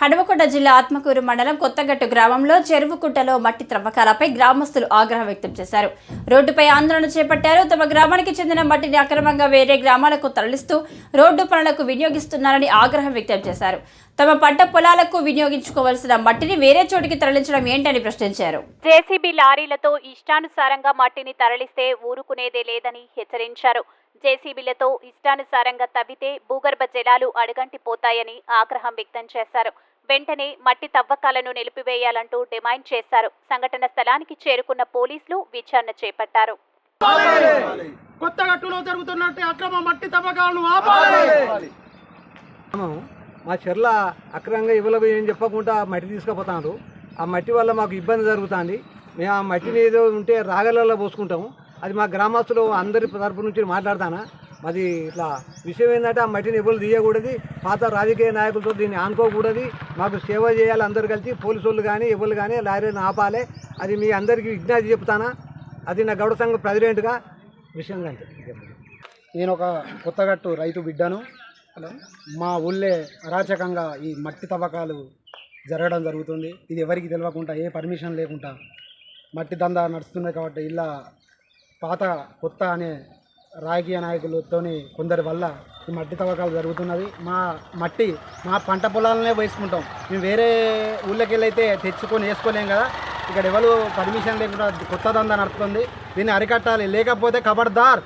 హనుమకొండ జిల్లా ఆత్మకూరు మండలం కొత్తగట్టు గ్రామంలో చెరువు కుట్టలో మట్టి త్రవ్వకాలపై గ్రామస్తులు ఆగ్రహం వ్యక్తం చేశారు. రోడ్డుపై ఆందోళన చేపట్టారు. తమ గ్రామానికి చెందిన మట్టిని అక్రమంగా వేరే గ్రామాలకు తరలిస్తూ రోడ్డు పనులకు వినియోగిస్తున్నారని ఆగ్రహం వ్యక్తం చేశారు. తమ పంట పొలాలకు వినియోగించుకోవాల్సిన మట్టిని వేరే చోటికి తరలించడం ఏంటని ప్రశ్నించారు. జేసీబీ లారీలతో ఇష్టానుసారంగా మట్టిని తరలిస్తే ఊరుకునేదే లేదని హెచ్చరించారు. జేసీబీలతో ఇష్టానుసారంగా తవ్వితే భూగర్భ జలాలు అడుగంటి పోతాయని ఆగ్రహం వ్యక్తం చేశారు. వెంటనే మట్టి తవ్వకాలను నిలిపివేయాలంటూ డిమాండ్ చేశారు. సంఘటన స్థలానికి చేరుకున్న పోలీసులు విచారణ చేపట్టారు. కొత్తగట్టులో జరుగుతున్నట్టు అక్రమ మట్టి తవ్వకాలను ఆపాలి. మా చెర్ల అక్రమంగా ఇవ్వలకు ఏం చెప్పకుండా మట్టి తీసుకుపోతారు ఆ మట్టి వల్ల మాకు ఇబ్బంది జరుగుతుంది. మేము ఆ మట్టిని ఏదో ఉంటే రాగలలో పోసుకుంటాము. అది మా గ్రామస్తులు అందరి తరపు నుంచి మాట్లాడతానా? అది ఇట్లా విషయం ఏంటంటే ఆ మట్టిని ఎవరు తీయకూడదు. పాత రాజకీయ నాయకులతో దీన్ని ఆనుకోకూడదు. మాకు సేవ చేయాలి అందరు కలిసి పోలీసు వాళ్ళు కానీ ఎవరు కానీ లారీని ఆపాలి. అది మీ అందరికీ విజ్ఞాతి చెప్తానా? అది నా గౌడ సంఘం ప్రెసిడెంట్గా విషయం అంతే నేను ఒక కొత్తగట్టు రైతు బిడ్డను. మా ఊళ్ళే అరాచకంగా ఈ మట్టి తవ్వకాలు జరగడం జరుగుతుంది. ఇది ఎవరికి తెలియకుండా ఏ పర్మిషన్ లేకుండా మట్టి దందా నడుస్తుంది కాబట్టి ఇలా పాత కొత్త అనే రాజకీయ నాయకులతోని కొందరి వల్ల ఈ మట్టి తవ్వకాలు జరుగుతున్నది. మా మట్టి మా పంట పొలాలనే వేసుకుంటాం. మేము వేరే ఊళ్ళకి తెచ్చుకొని వేసుకోలేం కదా. ఇక్కడ ఎవరు పర్మిషన్ లేకుండా కొత్త దందా నడుపుతుంది. దీన్ని అరికట్టాలి. లేకపోతే కబడ్దార్.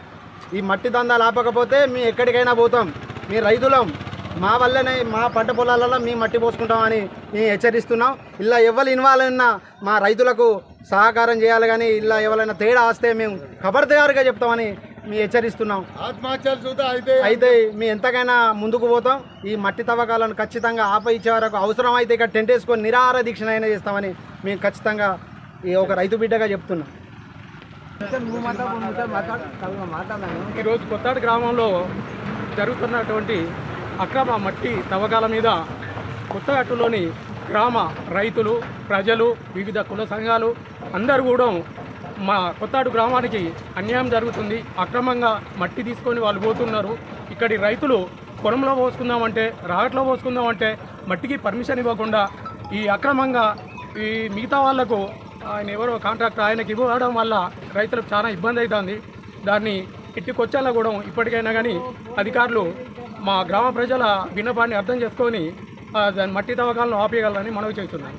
ఈ మట్టి దందా ఆపకపోతే మేము ఎక్కడికైనా పోతాం. మీ రైతులం మా వల్లనే మా పంట పొలాలలో మేము మట్టి పోసుకుంటామని మేము హెచ్చరిస్తున్నాం. ఇలా ఎవరు ఇన్వాల్వ్ అయినా మా రైతులకు సహకారం చేయాలి కానీ ఇలా ఎవరైనా తేడా వస్తే మేము ఖబర్దారుగా చెప్తామని మేము హెచ్చరిస్తున్నాం. అయితే అయితే మేము ఎంతకైనా ముందుకు పోతాం. ఈ మట్టి తవ్వకాలను ఖచ్చితంగా ఆపయించే వరకు అవసరం అయితే ఇక్కడ టెంట్ వేసుకొని నిరాహార దీక్షనైనా చేస్తామని మేము ఖచ్చితంగా ఈ ఒక రైతు బిడ్డగా చెప్తున్నాం. ఈరోజు కొత్తాడు గ్రామంలో జరుగుతున్నటువంటి అక్రమ మట్టి తవ్వకాల మీద కొత్తగట్టులోని గ్రామ రైతులు ప్రజలు వివిధ కుల సంఘాలు అందరూ కూడా మా కొత్తాడు గ్రామానికి అన్యాయం జరుగుతుంది. అక్రమంగా మట్టి తీసుకొని వాళ్ళు పోతున్నారు. ఇక్కడి రైతులు పొలంలో పోసుకుందామంటే రాగట్లో పోసుకుందామంటే మట్టికి పర్మిషన్ ఇవ్వకుండా ఈ అక్రమంగా ఈ మిగతా వాళ్ళకు ఆయన ఎవరో కాంట్రాక్టర్ ఆయనకి ఇవ్వడం వల్ల రైతులకు చాలా ఇబ్బంది అవుతుంది. దాన్ని ఇట్టుకొచ్చేలా కూడా ఇప్పటికైనా కానీ అధికారులు మా గ్రామ ప్రజల విన్నపాన్ని అర్థం చేసుకొని దాని మట్టి తవ్వకాలను ఆపేయగలరని మనవి చేస్తున్నాను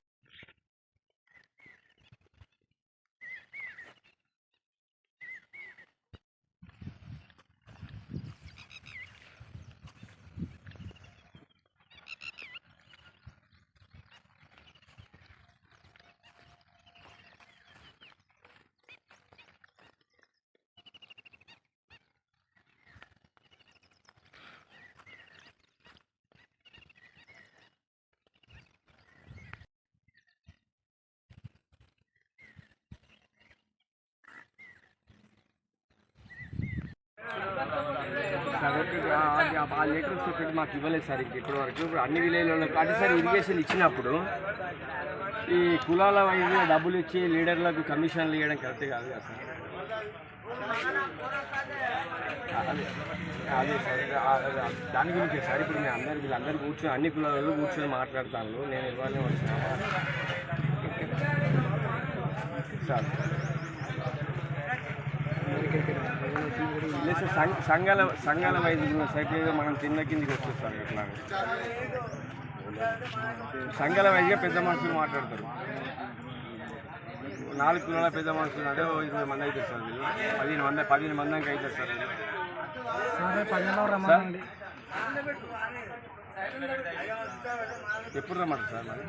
కాబట్టి ఆ- అది ఆ- లెటర్ సర్టిఫికేట్ మాకు ఇవ్వలేదు సార్ ఇంక ఇప్పటి వరకు. ఇప్పుడు అన్ని విలేజ్లో అంటే సార్ ఇరిగేషన్ ఇచ్చినప్పుడు ఈ కులాల వైపు డబ్బులు ఇచ్చి లీడర్లకు కమిషన్లు ఇవ్వడం కరెక్ట్ కాదు కదా సార్. అదే అదే సార్ దాని గురించి సార్. ఇప్పుడు మేము అందరు వీళ్ళందరూ కూర్చొని అన్ని కులాలలో కూర్చొని మాట్లాడతాను నేను ఇవ్వాలని వచ్చిన సార్. లేదు సార్ సంఘ- సంఘాల సంఘాల వైద్య సైకిల్ మనం తిన్న కిందికి వచ్చేస్తాం ఇట్లా సంఘాల వైద్య పెద్ద మనుషులు మాట్లాడతారు. నాలుగు కిలోల పెద్ద మనుషులు అంటే ఇరవై మంది అవుతారు సార్ వీళ్ళు. పదిహేను మంది పదిహేను అవుతారు సార్ వీళ్ళు. సార్? ఎప్పుడు రమ్మంటారు సార్ మరి?